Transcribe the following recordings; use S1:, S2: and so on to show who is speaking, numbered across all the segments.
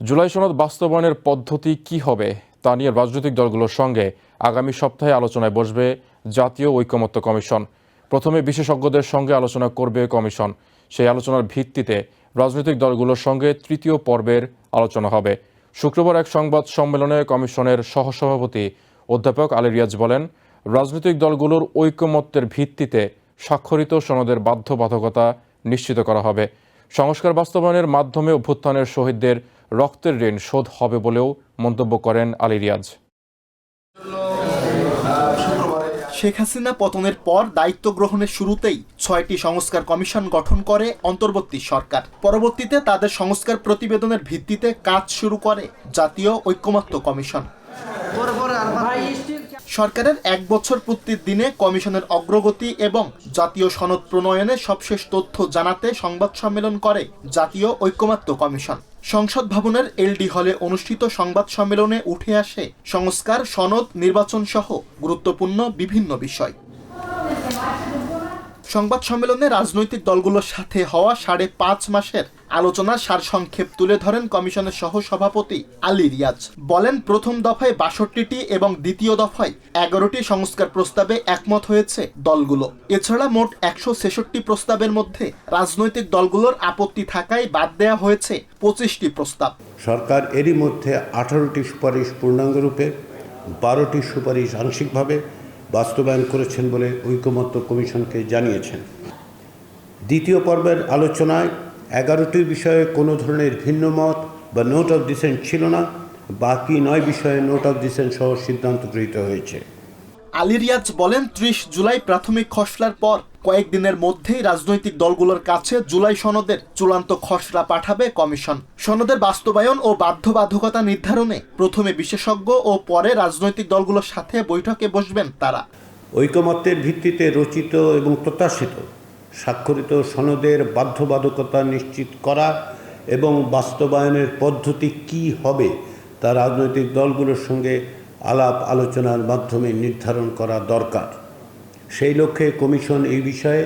S1: জুলাই সনদ বাস্তবায়নের পদ্ধতি কি হবে তা নিয়ে রাজনৈতিক দলগুলোর সঙ্গে আগামী সপ্তাহে আলোচনায় বসবে জাতীয় ঐকমত্য কমিশন। প্রথমে বিশেষজ্ঞদের সঙ্গে আলোচনা করবে কমিশন। সেই আলোচনার ভিত্তিতে রাজনৈতিক দলগুলোর সঙ্গে তৃতীয় পর্বের আলোচনা হবে। শুক্রবার এক সংবাদ সম্মেলনে কমিশনের সহসভাপতি অধ্যাপক আলী রিয়াজ বলেন, রাজনৈতিক দলগুলোর ঐকমত্যের ভিত্তিতে স্বাক্ষরিত সনদের বাধ্যবাধকতা নিশ্চিত করা হবে। সংস্কার বাস্তবায়নের মাধ্যমে অভ্যুত্থানের শহীদদের রক্তের ঋণ শোধ হবে বলেও মন্তব্য করেন আলী রিয়াজ।
S2: শেখ হাসিনা পতনের পর দায়িত্ব গ্রহণের শুরুতেই ছয়টি সংস্কার কমিশন গঠন করে অন্তর্বর্তী সরকার। পরবর্তীতে তাদের সংস্কার প্রতিবেদনের ভিত্তিতে কাজ শুরু করে জাতীয় ঐক্যমত্য কমিশন। সরকারের এক বছর পূর্তির দিনে কমিশনের অগ্রগতি এবং জাতীয় সনদ প্রণয়নে সবশেষ তথ্য জানাতে সংবাদ সম্মেলন করে জাতীয় ঐক্যমত্য কমিশন। সংসদ ভবনের এলডি হলে অনুষ্ঠিত সংবাদ সম্মেলনে উঠে আসে সংস্কার, সনদ, নির্বাচন সহ গুরুত্বপূর্ণ বিভিন্ন বিষয়। সংবাদ সম্মেলনে রাজনৈতিক দলগুলোর সাথে হওয়া সাড়ে পাঁচ মাসের আলোচনার সারসংক্ষেপ তুলে ধরেন কমিশনের সহ সভাপতি আলী রিয়াজ। বলেন, প্রথম দফায় বাষট্টিটি এবং দ্বিতীয় দফায় এগারোটি সংস্কার প্রস্তাবে একমত হয়েছে দলগুলো। এছাড়া মোট একশো ছেষট্টি প্রস্তাবের মধ্যে রাজনৈতিক দলগুলোর আপত্তি থাকায় বাদ দেয়া হয়েছে পঁচিশটি প্রস্তাব।
S3: সরকার এরই মধ্যে আঠারোটি সুপারিশ পূর্ণাঙ্গরূপে, বারোটি সুপারিশ আংশিকভাবে বাস্তবায়ন করেছেন বলে ঐকমত্য কমিশনকে জানিয়েছেন। দ্বিতীয় পর্বের আলোচনায় এগারোটি বিষয়ে কোনো ধরনের ভিন্ন মত বা নোট অফ ডিসেন্ট ছিল না বাকি নয় বিষয়ে নোট অফ ডিসেন্ট সহ সিদ্ধান্ত গৃহীত হয়েছে।
S2: আলী রিয়াজ বলেন ত্রিশ জুলাই প্রাথমিক খসড়ার পর কয়েকদিনের মধ্যেই রাজনৈতিক দলগুলোর কাছে জুলাই সনদের চূড়ান্ত খসড়া পাঠাবে কমিশন। সনদের বাস্তবায়ন ও বাধ্যবাধকতা নির্ধারণে প্রথমে বিশেষজ্ঞ ও পরে রাজনৈতিক দলগুলোর সাথে বৈঠকে বসবেন তারা।
S3: ঐকমত্যের ভিত্তিতে রচিত এবং প্রত্যাশিত স্বাক্ষরিত সনদের বাধ্যবাধকতা নিশ্চিত করা এবং বাস্তবায়নের পদ্ধতি কি হবে তা রাজনৈতিক দলগুলোর সঙ্গে আলাপ আলোচনার মাধ্যমে নির্ধারণ করা দরকার। সেই লক্ষ্যে কমিশন এই বিষয়ে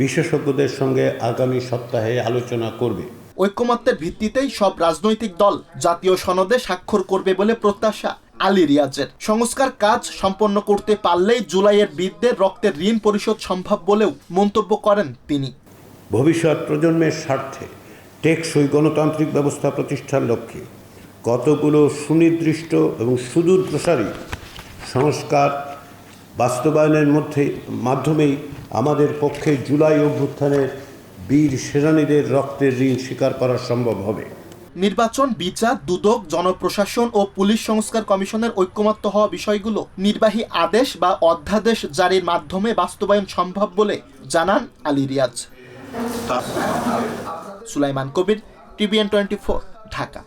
S3: বিশেষজ্ঞদের সঙ্গে আগামী সপ্তাহে আলোচনা করবে।
S2: ঐক্যমত্যের ভিত্তিতেই সব রাজনৈতিক দল জাতীয় সনদে স্বাক্ষর করবে বলে প্রত্যাশা। আলী রিয়াজের সংস্কার কাজ সম্পন্ন করতে পারলেই জুলাইয়ের বৃদ্ধের রক্তের ঋণ পরিশোধ সম্ভব বলেও মন্তব্য করেন তিনি।
S3: ভবিষ্যৎ প্রজন্মের স্বার্থে টেকসই গণতান্ত্রিক ব্যবস্থা প্রতিষ্ঠার লক্ষ্যে কতগুলো সুনির্দিষ্ট এবং সুদূর প্রসারী সংস্কার বাস্তবায়নের মধ্যে, মাধ্যমেই আমাদের পক্ষে জুলাই অভ্যুত্থানের বীর সেনানীদের রক্তের ঋণ স্বীকার করা সম্ভব হবে।
S2: নির্বাচন, বিচার, দুদক, জনপ্রশাসন ও পুলিশ সংস্কার কমিশনের ঐক্যমত্য হওয়া বিষয়গুলো নির্বাহী আদেশ বা অধ্যাদেশ জারির মাধ্যমে বাস্তবায়ন সম্ভব বলে জানান Ali Riaz. Sulaiman Kabir, TVN twenty four Dhaka.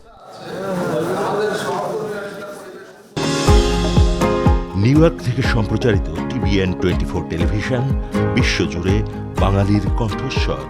S4: New York থেকে সম্প্রচারিত টিভিএন টোয়েন্টি ফোর টেলিভিশন, বিশ্বজুড়ে বাঙালির কণ্ঠস্বর।